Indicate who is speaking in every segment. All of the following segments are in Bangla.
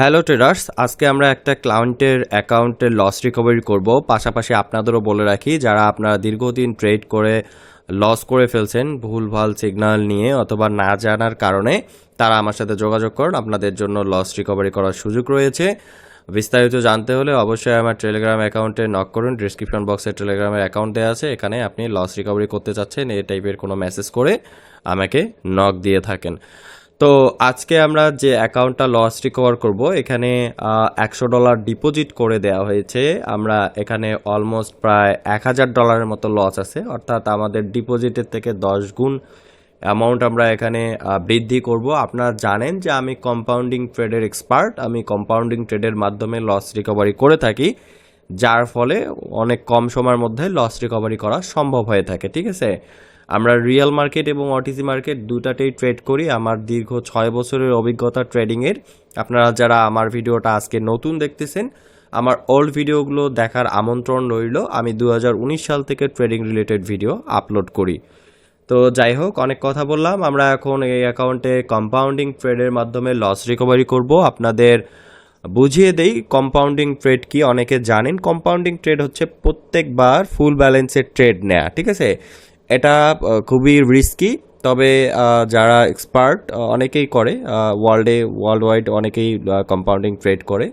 Speaker 1: হ্যালো ট্রেডার্স, আজকে আমরা একটা ক্লায়েন্টের অ্যাকাউন্টের লস রিকভারি করব। পাশাপাশি আপনাদেরও বলে রাখি, যারা আপনারা দীর্ঘদিন ট্রেড করে লস করে ফেলছেন, ভুলভাল সিগন্যাল নিয়ে অথবা না জানার কারণে, তারা আমার সাথে যোগাযোগ করুন। আপনাদের জন্য লস রিকভারি করার সুযোগ রয়েছে। বিস্তারিত জানতে হলে অবশ্যই আমার টেলিগ্রাম অ্যাকাউন্টে নক করুন। ডিসক্রিপশন বক্সে টেলিগ্রামের অ্যাকাউন্ট দেওয়া আছে। এখানে আপনি লস রিকভারি করতে চাচ্ছেন, এই টাইপের কোনো মেসেজ করে আমাকে নক দিয়ে থাকেন। তো আজকে আমরা যে অ্যাকাউন্টটা লস রিকভার করব, এখানে একশো ডলার ডিপোজিট করে দেওয়া হয়েছে। আমরা এখানে অলমোস্ট প্রায় এক হাজার ডলারের মতো লস আছে। অর্থাৎ আমাদের ডিপোজিটের থেকে দশ গুণ অ্যামাউন্ট আমরা এখানে বৃদ্ধি করব। আপনারা জানেন যে আমি কম্পাউন্ডিং ট্রেডের এক্সপার্ট আমি কম্পাউন্ডিং ট্রেডের মাধ্যমে লস রিকভারি করে থাকি, যার ফলে অনেক কম সময়ের মধ্যে লস রিকভারি করা সম্ভব হয়ে থাকে, ঠিক আছে? আমরা রিয়েল মার্কেট এবং অটিসি মার্কেট দুটাতেই ট্রেড করি। আমার দীর্ঘ ছয় বছরের অভিজ্ঞতা ট্রেডিংয়ের আপনারা যারা আমার ভিডিওটা আজকে নতুন দেখতেছেন, আমার ওল্ড ভিডিওগুলো দেখার আমন্ত্রণ রইল। আমি দু হাজার উনিশ সাল থেকে ট্রেডিং রিলেটেড ভিডিও আপলোড করি। তো যাই হোক, অনেক কথা বললাম। আমরা এখন এই অ্যাকাউন্টে কম্পাউন্ডিং ট্রেডের মাধ্যমে লস রিকভারি করব। আপনাদের বুঝিয়ে দেই কম্পাউন্ডিং ট্রেড কি? অনেকে জানেন কম্পাউন্ডিং ট্রেড হচ্ছে প্রত্যেকবার ফুল ব্যালেন্সের ট্রেড নেয়া, ঠিক আছে? এটা খুবই রিস্কি তবে যারা এক্সপার্ট অনেকেই করে ওয়ার্ল্ডে ওয়ার্ল্ড ওয়াইড অনেকেই কম্পাউন্ডিং ট্রেড করে।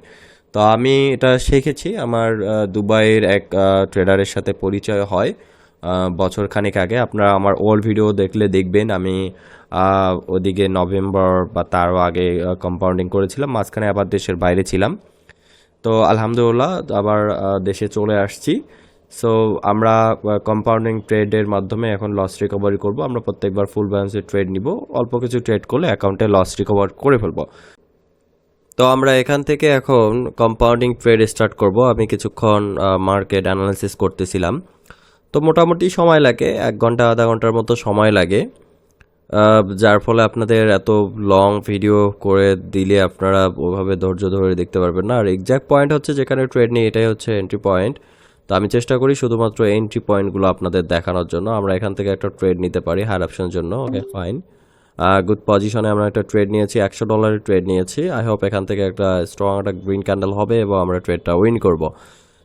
Speaker 1: তো আমি এটা শিখেছি, আমার দুবাইয়ের এক ট্রেডারের সাথে পরিচয় হয় বছর খানেক আগে। আপনারা আমার ওল্ড ভিডিও দেখলে দেখবেন, আমি ওদিকে নভেম্বর বা তারও আগে কম্পাউন্ডিং করেছিলাম, মাঝখানে আবার দেশের বাইরে ছিলাম। তো আলহামদুলিল্লাহ, আবার দেশে চলে আসছি। সো আমরা কম্পাউন্ডিং ট্রেডের মাধ্যমে এখন লস রিকভারি করব। আমরা প্রত্যেকবার ফুল ব্যালেন্সের ট্রেড নিব। অল্প কিছু ট্রেড করলে অ্যাকাউন্টে লস রিকভার করে ফেলব। তো আমরা এখান থেকে এখন কম্পাউন্ডিং ট্রেড স্টার্ট করব। আমি কিছুক্ষণ মার্কেট অ্যানালাইসিস করতেছিলাম। তো মোটামুটি সময় লাগে। এক ঘণ্টা, আধা ঘণ্টার মতো সময় লাগে। যার ফলে আপনাদের এত লং ভিডিও করে দিলে আপনারা ওভাবে ধৈর্য ধরে দেখতে পারবেন না। আর এক্সাক্ট পয়েন্ট হচ্ছে যেখানে ট্রেড নেই, এটাই হচ্ছে এন্ট্রি পয়েন্ট তো আমি চেষ্টা করি শুধুমাত্র এন্ট্রি পয়েন্টগুলো আপনাদের দেখানোর জন্য। আমরা এখান থেকে একটা ট্রেড নিতে পারি হায়ার অপশনের জন্য ওকে ফাইন গুড পজিশনে আমরা একটা ট্রেড নিয়েছি একশো ডলারের ট্রেড নিয়েছি। আই হোপ এখান থেকে একটা স্ট্রং একটা গ্রিন ক্যান্ডেল হবে এবং আমরা ট্রেডটা উইন করব।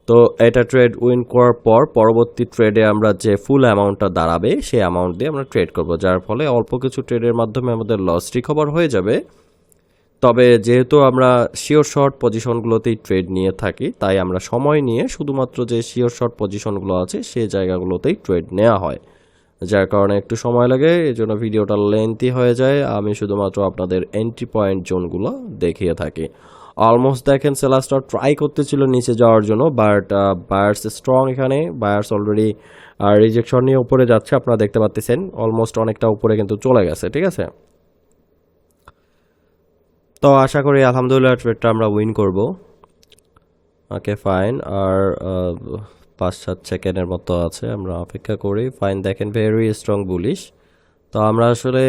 Speaker 1: তো এটা ট্রেড উইন করার পর পরবর্তী ট্রেডে আমরা যে ফুল অ্যামাউন্টটা দাঁড়াবে সেই অ্যামাউন্ট দিয়ে আমরা ট্রেড করব যার ফলে অল্প কিছু ট্রেডের মাধ্যমে আমাদের লস রিকভার হয়ে যাবে। তবে যেহেতু আমরা শিওর শর্ট পজিশনগুলোতেই ট্রেড নিয়ে থাকি, তাই আমরা সময় নিয়ে শুধুমাত্র যে শিওর শর্ট পজিশনগুলো আছে সেই জায়গাগুলোতেই ট্রেড নেওয়া হয়। যার কারণে একটু সময় লাগে এই জন্য ভিডিওটা লেন্থি হয়ে যায়। আমি শুধুমাত্র আপনাদের এন্ট্রি পয়েন্ট জোনগুলো দেখিয়ে থাকি। অলমোস্ট দেখেন সেলাস্টার ট্রাই করতেছিল নিচে যাওয়ার জন্য বাট বায়ার্স স্ট্রং এখানে। বায়ার্স অলরেডি রিজেকশন নিয়ে উপরে যাচ্ছে, আপনারা দেখতে পাচ্ছেন অলমোস্ট অনেকটা উপরে কিন্তু চলে গেছে, ঠিক আছে? তো আশা করি আলহামদুলিল্লাহ ট্রেডটা আমরা উইন করব। ওকে, ফাইন। আর পাঁচ সাত সেকেন্ডের মতো আছে, আমরা অপেক্ষা করি। ফাইন, দেখেন ভেরি স্ট্রং বুলিশ তো আমরা আসলে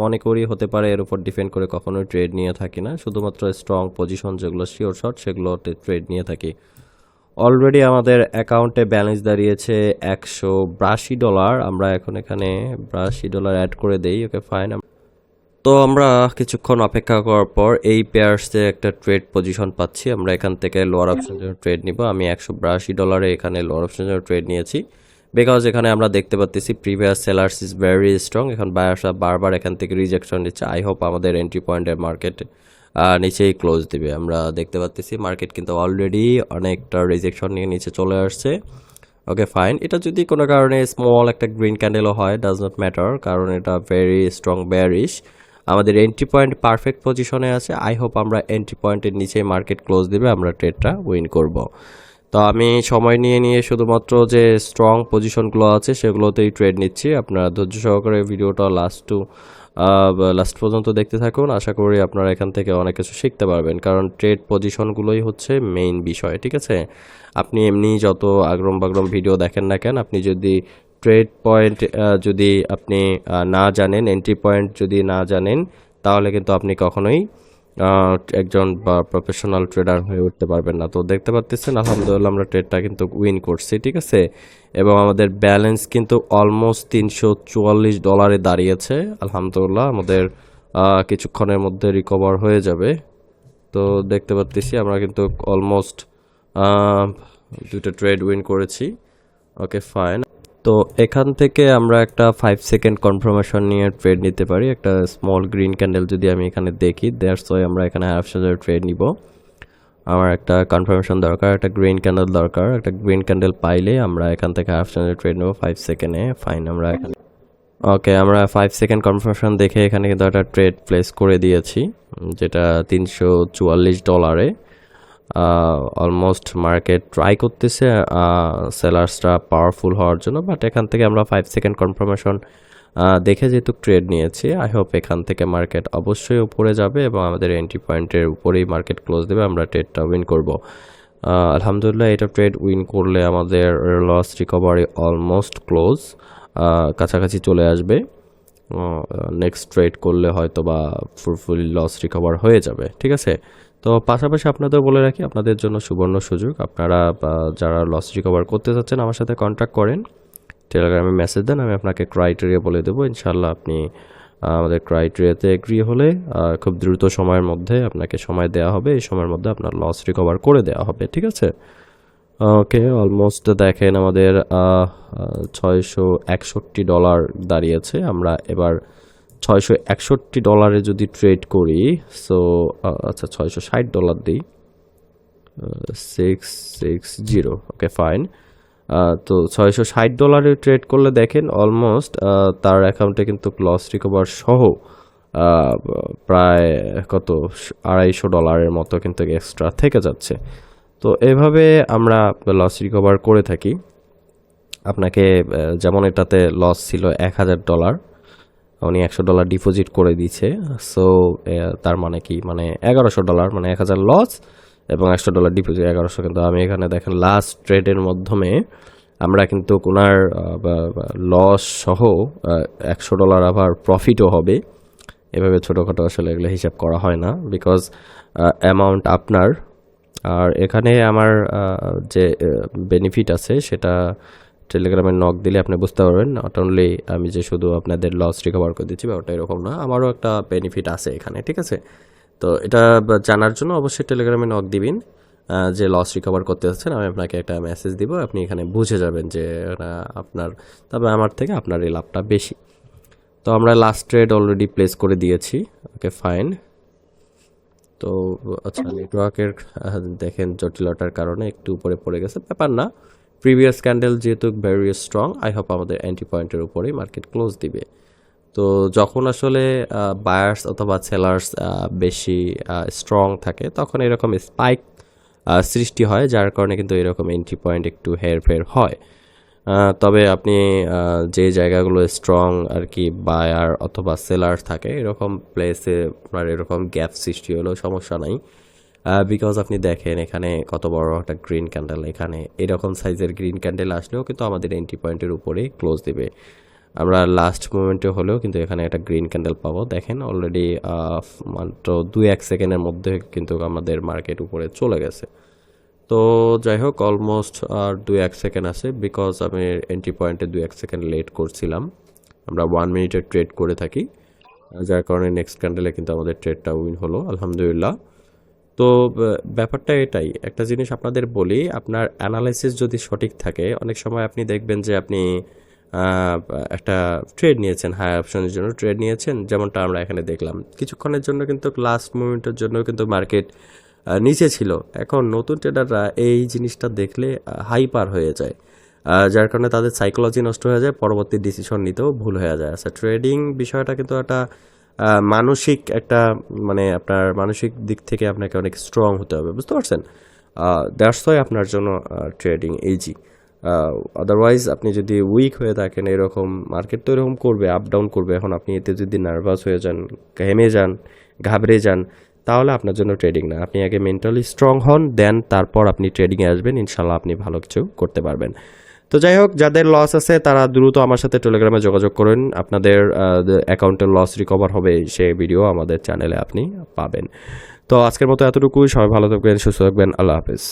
Speaker 1: মনে করি হতে পারে এর উপর ডিপেন্ড করে কখনোই ট্রেড নিয়ে থাকি না। শুধুমাত্র স্ট্রং পজিশন যেগুলো শিওর শট সেগুলোতে ট্রেড নিয়ে থাকি। অলরেডি আমাদের অ্যাকাউন্টে ব্যালেন্স দাঁড়িয়েছে একশো বিরাশি ডলার। আমরা এখন এখানে বিরাশি ডলার অ্যাড করে দেই। ওকে, ফাইন তো আমরা কিছুক্ষণ অপেক্ষা করার পর এই পেয়ার্সে একটা ট্রেড পজিশন পাচ্ছি। আমরা এখান থেকে লোয়ার অপশনের জন্য ট্রেড নিব। আমি একশো বিরাশি ডলারে এখানে লোয়ার অপশনের জন্য ট্রেড নিয়েছি। বিকজ এখানে আমরা দেখতে পাচ্ছি previous sellers is very strong এখন বায়ার্সরা বারবার এখান থেকে রিজেকশন নিচ্ছে। আই হোপ আমাদের এন্ট্রি পয়েন্টের মার্কেট নিচেই ক্লোজ দিবে। আমরা দেখতে পাচ্ছি মার্কেট কিন্তু অলরেডি অনেকটা রিজেকশন নিয়ে নিচে চলে আসছে। ওকে ফাইন এটা যদি কোনো কারণে স্মল একটা গ্রিন ক্যান্ডেলও হয় ডাজ নট ম্যাটার কারণ এটা ভেরি স্ট্রং বেয়ারিশ আমাদের এন্ট্রি পয়েন্ট পারফেক্ট পজিশনে আছে। আই হোপ আমরা এন্ট্রি পয়েন্টের নিচে মার্কেট ক্লোজ দেবে, আমরা ট্রেডটা উইন করব। তো আমি সময় নিয়ে নিয়ে শুধুমাত্র যে স্ট্রং পজিশনগুলো আছে, সেগুলোতেই ট্রেড নিচ্ছি। আপনারা ধৈর্য সহকারে ভিডিওটা লাস্ট টু লাস্ট পর্যন্ত দেখতে থাকুন। আশা করি আপনারা এখান থেকে অনেক কিছু শিখতে পারবেন। কারণ ট্রেড পজিশনগুলোই হচ্ছে মেইন বিষয়, ঠিক আছে? আপনি এমনি যত আগ্রম বাগ্রম ভিডিও দেখেন না কেন, আপনি যদি ট্রেড পয়েন্ট যদি আপনি না জানেন এন্ট্রি পয়েন্ট যদি না জানেন, তাহলে কিন্তু আপনি কখনোই একজন বা প্রফেশনাল ট্রেডার হয়ে উঠতে পারবেন না। তো দেখতে পাচ্ছেন আলহামদুলিল্লাহ আমরা ট্রেডটা কিন্তু উইন করছি, ঠিক আছে? এবং আমাদের ব্যালেন্স কিন্তু অলমোস্ট তিনশো চুয়াল্লিশ ডলারে দাঁড়িয়েছে, আলহামদুলিল্লাহ। আমাদের কিছুক্ষণের মধ্যে রিকভার হয়ে যাবে। তো দেখতে পাচ্ছি আমরা কিন্তু অলমোস্ট দুটো ট্রেড উইন করেছি। ওকে ফাইন তো এখান থেকে আমরা একটা ফাইভ সেকেন্ড কনফার্মেশন নিয়ে ট্রেড নিতে পারি। একটা স্মল গ্রিন ক্যান্ডেল যদি আমি এখানে দেখি দ্যাটস ওয়াই আমরা এখানে হাফ সাজার ট্রেড নিব। আমার একটা কনফার্মেশন দরকার, একটা গ্রিন ক্যান্ডেল দরকার। একটা গ্রিন ক্যান্ডেল পাইলে আমরা এখান থেকে হাফ সাজার ট্রেড নেব ফাইভ সেকেন্ডে ফাইন আমরা এখানে ওকে আমরা ফাইভ সেকেন্ড কনফার্মেশন দেখে এখানে কিন্তু একটা ট্রেড প্লেস করে দিয়েছি, যেটা তিনশো চুয়াল্লিশ ডলারে অলমোস্ট মার্কেট ট্রাই করতেছে সেলার্সটা পাওয়ারফুল হওয়ার জন্য বাট এখান থেকে আমরা ফাইভ সেকেন্ড কনফার্মেশন দেখে যেহেতু ট্রেড নিয়েছি আই হোপ এখান থেকে মার্কেট অবশ্যই উপরে যাবে এবং আমাদের এন্ট্রি পয়েন্টের উপরেই মার্কেট ক্লোজ দেবে, আমরা ট্রেডটা উইন করব। আলহামদুলিল্লাহ এটা ট্রেড উইন করলে আমাদের লস রিকভারি অলমোস্ট ক্লোজ কাছাকাছি চলে আসবে। নেক্সট ট্রেড করলে হয়তো বা ফুলফুল লস রিকভার হয়ে যাবে, ঠিক আছে? তো পাশাপাশি আপনাদের বলে রাখি, আপনাদের জন্য সুবর্ণ সুযোগ। আপনারা যারা লস রিকভার করতে চাচ্ছেন, আমার সাথে কন্ট্যাক্ট করেন। টেলিগ্রামে মেসেজ দেন, আমি আপনাকে ক্রাইটেরিয়া বলে দেবো। ইনশাল্লাহ আপনি আমাদের ক্রাইটেরিয়াতে এগ্রি হলে খুব দ্রুত সময়ের মধ্যে আপনাকে সময় দেওয়া হবে। এই সময়ের মধ্যে আপনার লস রিকভার করে দেওয়া হবে, ঠিক আছে? ওকে অলমোস্ট দেখেন আমাদের ছয়শো একষট্টি ডলার দাঁড়িয়েছে। আমরা এবার ছয়শো একষট্টি ডলারে যদি ট্রেড করি সো আচ্ছা ছয়শো ষাট ডলার দিই six six zero okay fine তো ছয়শো ষাট ডলারে ট্রেড করলে দেখেন অলমোস্ট তার অ্যাকাউন্টে কিন্তু লস রিকভার সহ প্রায় কত, আড়াইশো ডলারের মতো কিন্তু এক্সট্রা থেকে যাচ্ছে। তো এভাবে আমরা লস রিকভার করে থাকি। আপনাকে যেমন এটাতে লস ছিল এক হাজার ডলার উনি একশো ডলার ডিপোজিট করে দিচ্ছে সো তার মানে কি? মানে এগারোশো ডলার মানে এক হাজার লস এবং একশো ডলার ডিপোজিট এগারোশো কিন্তু আমি এখানে দেখেন লাস্ট ট্রেডের মাধ্যমে আমরা কিন্তু ওনার লস সহ একশো ডলার আবার প্রফিটও হবে। এভাবে ছোটোখাটো আসলে এগুলো হিসাব করা হয় না বিকজ অ্যামাউন্ট আপনার। আর এখানে আমার যে বেনিফিট আছে সেটা টেলিগ্রামে নক দিলে আপনি বুঝতে পারবেন নট অনলি আমি যে শুধু আপনাদের লস রিকভার করে দিচ্ছি ব্যাপারটা এরকম না, আমারও একটা বেনিফিট আছে এখানে, ঠিক আছে? তো এটা জানার জন্য অবশ্যই টেলিগ্রামে নক দিবেন। যে লস রিকভার করতে যাচ্ছেন, আমি আপনাকে একটা মেসেজ দিব, আপনি এখানে বুঝে যাবেন যে আপনার, তবে আমার থেকে আপনার এই লাভটা বেশি। তো আমরা লাস্ট ট্রেড অলরেডি প্লেস করে দিয়েছি ওকে ফাইন তো আচ্ছা নেটওয়ার্কের দেখেন জটিলতার কারণে একটু উপরে পড়ে গেছে, ব্যাপার না। প্রিভিয়াস ক্যান্ডেল যেহেতু ভেরি স্ট্রং আই হোপ আমাদের অ্যান্টি পয়েন্টের উপরেই মার্কেট ক্লোজ দিবে। তো যখন আসলে বায়ার্স অথবা সেলার্স বেশি স্ট্রং থাকে, তখন এরকম স্পাইক সৃষ্টি হয়, যার কারণে কিন্তু এরকম এন্ট্রি পয়েন্ট একটু হেরফের হয়। তবে আপনি যে জায়গাগুলো স্ট্রং আর কি বায়ার অথবা সেলার থাকে, এরকম প্লেসে আপনার এরকম গ্যাপ সৃষ্টি হলেও সমস্যা নাই। বিকজ আপনি দেখেন এখানে কত বড় একটা গ্রিন ক্যান্ডেল এখানে এরকম সাইজের গ্রিন ক্যান্ডেল আসলেও কিন্তু আমাদের এন্ট্রি পয়েন্টের উপরেই ক্লোজ দেবে। আমরা লাস্ট মোমেন্টে হলেও কিন্তু এখানে একটা গ্রিন ক্যান্ডেল পাবো। দেখেন অলরেডি মাত্র দুই এক সেকেন্ডের মধ্যে কিন্তু আমাদের মার্কেট উপরে চলে গেছে। তো যাই হোক অলমোস্ট আর দুই এক সেকেন্ড আছে বিকজ আমি এন্ট্রি পয়েন্টে দুই এক সেকেন্ড লেট করছিলাম। আমরা ওয়ান মিনিটের ট্রেড করে থাকি। যার কারণে নেক্সট ক্যান্ডেলে কিন্তু আমাদের ট্রেডটা উইন হলো, আলহামদুলিল্লাহ। তো ব্যাপারটা এটাই। একটা জিনিস আপনাদের বলি, আপনার অ্যানালাইসিস যদি সঠিক থাকে, অনেক সময় আপনি দেখবেন যে আপনি একটা ট্রেড নিয়েছেন হাই অপশনের জন্য ট্রেড নিয়েছেন, যেমনটা আমরা এখানে দেখলাম। কিছুক্ষণের জন্য কিন্তু লাস্ট মুমেন্টের জন্য কিন্তু মার্কেট নিচে ছিল। এখন নতুন ট্রেডাররা এই জিনিসটা দেখলে হাইপার হয়ে যায়। যার কারণে তাদের সাইকোলজি নষ্ট হয়ে যায়, পরবর্তী ডিসিশন নিতেও ভুল হয়ে যায়। আচ্ছা ট্রেডিং বিষয়টা কিন্তু একটা মানসিক একটা মানে আপনার মানসিক দিক থেকে আপনাকে অনেক স্ট্রং হতে হবে, বুঝতে পারছেন? দ্যাটস ওয়াই আপনার জন্য ট্রেডিং ইজি আদারওয়াইজ আপনি যদি উইক হয়ে থাকেন, এরকম মার্কেট তো এরকম করবে আপ ডাউন করবে, এখন আপনি এতে যদি নার্ভাস হয়ে যান, ঘেমে যান, ঘাবড়ে যান, তাহলে আপনার জন্য ট্রেডিং না। আপনি আগে মেন্টালি স্ট্রং হন দেন তারপর আপনি ট্রেডিংয়ে আসবেন ইনশাল্লাহ আপনি ভালো কিছু করতে পারবেন। তো যাই হোক, যাদের লস আছে, তারা দ্রুত আমার সাথে টেলিগ্রামে যোগাযোগ করুন। আপনাদের অ্যাকাউন্টের লস রিকভার হবে সে ভিডিও আমাদের চ্যানেলে আপনি পাবেন। তো আজকের মতো এতটুকুই। সবাই ভালো থাকবেন, সুস্থ থাকবেন। আল্লাহ হাফেজ।